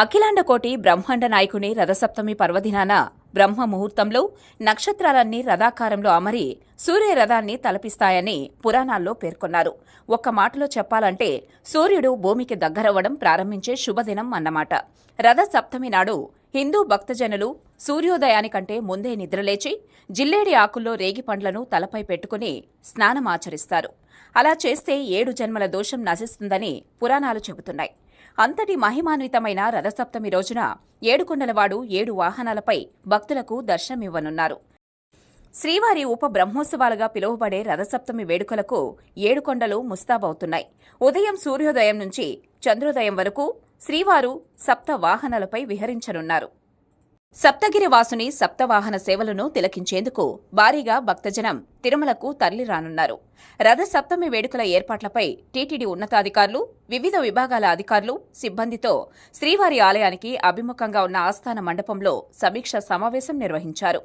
అఖిలాండకోటి బ్రహ్మాండ నాయకుని రథసప్తమి పర్వదినాన బ్రహ్మ ముహూర్తంలో నక్షత్రాలన్నీ రథాకారంలో అమరి సూర్య రథాన్ని తలపిస్తాయని పురాణాల్లో పేర్కొన్నారు. ఒక్క మాటలో చెప్పాలంటే సూర్యుడు భూమికి దగ్గరవ్వడం ప్రారంభించే శుభదినం అన్నమాట. రథ సప్తమి నాడు హిందూ భక్తజనులు సూర్యోదయానికంటే ముందే నిద్రలేచి జిల్లేడి ఆకుల్లో రేగి పండ్లను తలపై పెట్టుకుని స్నానమాచరిస్తారు అలా చేస్తే ఏడు జన్మల దోషం నశిస్తుందని పురాణాలు చెబుతున్నాయి. అంతటి మహిమాన్వితమైన రథసప్తమి రోజున ఏడుకొండలవాడు ఏడు వాహనాలపై భక్తులకు దర్శనమివ్వనున్నారు. శ్రీవారి ఉప బ్రహ్మోత్సవాలుగా పిలువబడే రథసప్తమి వేడుకలకు ఏడుకొండలు ముస్తాబవుతున్నాయి. ఉదయం సూర్యోదయం నుంచి చంద్రోదయం వరకు శ్రీవారు సప్త వాహనాలపై విహరించనున్నారు. సప్తగిరి వాసుని సప్తవాహన సేవలను తిలకించేందుకు భారీగా భక్తజనం తిరుమలకు తరలిరానున్నారు. రథ సప్తమి వేడుకల ఏర్పాట్లపై టీటీడీ ఉన్నతాధికారులు వివిధ విభాగాల అధికారులు సిబ్బందితో శ్రీవారి ఆలయానికి అభిముఖంగా ఉన్న ఆస్థాన మండపంలో సమీక్ష సమావేశం నిర్వహించారు.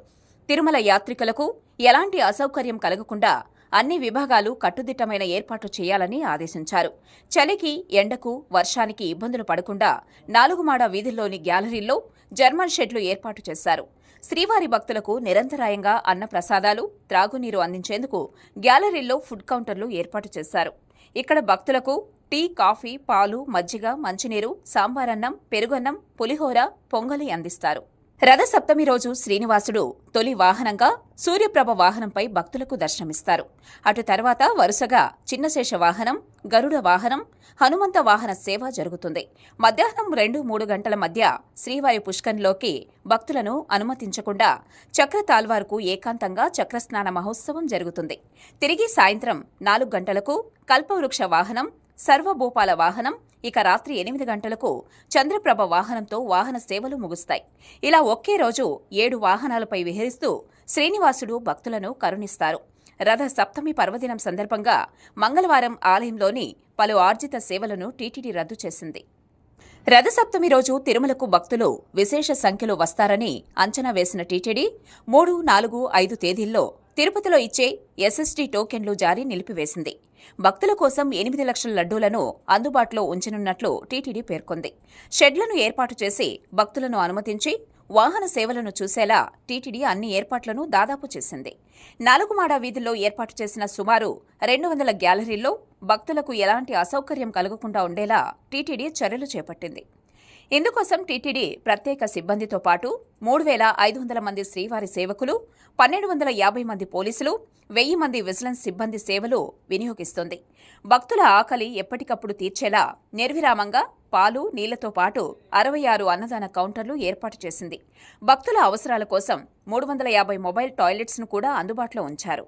తిరుమల యాత్రికులకు ఎలాంటి అసౌకర్యం కలగకుండా అన్ని విభాగాలు కట్టుదిట్టమైన ఏర్పాట్లు చేయాలని ఆదేశించారు. చలికి ఎండకు వర్షానికి ఇబ్బందులు పడకుండా నాలుగుమాడ వీధుల్లోని గ్యాలరీల్లో జర్మన్ షెడ్లు ఏర్పాటు చేశారు. శ్రీవారి భక్తులకు నిరంతరాయంగా అన్న ప్రసాదాలు త్రాగునీరు అందించేందుకు గ్యాలరీల్లో ఫుడ్ కౌంటర్లు ఏర్పాటు చేశారు. ఇక్కడ భక్తులకు టీ కాఫీ పాలు మజ్జిగ మంచినీరు సాంబారన్నం పెరుగన్నం పులిహోర పొంగలి అందిస్తారు. రథ సప్తమి రోజు శ్రీనివాసుడు తొలి వాహనంగా సూర్యప్రభ వాహనంపై భక్తులకు దర్శనమిస్తారు. అటు తర్వాత వరుసగా చిన్నశేష వాహనం గరుడ వాహనం హనుమంత వాహన సేవ జరుగుతుంది. మధ్యాహ్నం రెండు మూడు గంటల మధ్య శ్రీవారి పుష్కంలోకి భక్తులను అనుమతించకుండా చక్ర తాల్వార్కు ఏకాంతంగా చక్రస్నాన మహోత్సవం జరుగుతుంది. తిరిగి సాయంత్రం నాలుగు గంటలకు కల్పవృక్ష వాహనం సర్వభూపాల వాహనం ఇక రాత్రి ఎనిమిది గంటలకు చంద్రప్రభ వాహనంతో వాహన సేవలు ముగుస్తాయి. ఇలా ఒకే రోజు ఏడు వాహనాలపై విహరిస్తూ శ్రీనివాసుడు భక్తులను కరుణిస్తారు. రథ సప్తమి పర్వదినం సందర్భంగా మంగళవారం ఆలయంలోని పలు ఆర్జిత సేవలను టీటీడీ రద్దు చేసింది. రథసప్తమి రోజు తిరుమలకు భక్తులు విశేష సంఖ్యలో వస్తారని అంచనా వేసిన టీటీడీ మూడు నాలుగు ఐదు తేదీల్లో తిరుపతిలో ఇచ్చే ఎస్ఎస్టీ టోకెన్లు జారీ నిలిపివేసింది. భక్తుల కోసం ఎనిమిది లక్షల లడ్డూలను అందుబాటులో ఉంచనున్నట్లు టీటీడీ పేర్కొంది. షెడ్లను ఏర్పాటు చేసి భక్తులను అనుమతించి వాహన సేవలను చూసేలా టీటీడీ అన్ని ఏర్పాట్లను దాదాపు చేసింది. నాలుగుమాడ వీధుల్లో ఏర్పాటు చేసిన సుమారు రెండు వందల గ్యాలరీల్లో భక్తులకు ఎలాంటి అసౌకర్యం కలగకుండా ఉండేలా టీటీడీ చర్యలు చేపట్టింది. ఇందుకోసం టీటీడీ ప్రత్యేక సిబ్బందితో పాటు మూడు వేల ఐదు వందల మంది శ్రీవారి సేవకులు పన్నెండు వందల యాభై మంది పోలీసులు వెయ్యి మంది విజిలెన్స్ సిబ్బంది సేవలు వినియోగిస్తుంది. భక్తుల ఆకలి ఎప్పటికప్పుడు తీర్చేలా నిర్విరామంగా పాలు నీళ్ళతో పాటు అరవై ఆరు అన్నదాన కౌంటర్లు ఏర్పాటు చేసింది. భక్తుల అవసరాల కోసం మూడు వందల యాభై మొబైల్ టాయిలెట్స్ను కూడా అందుబాటులో ఉంచారు.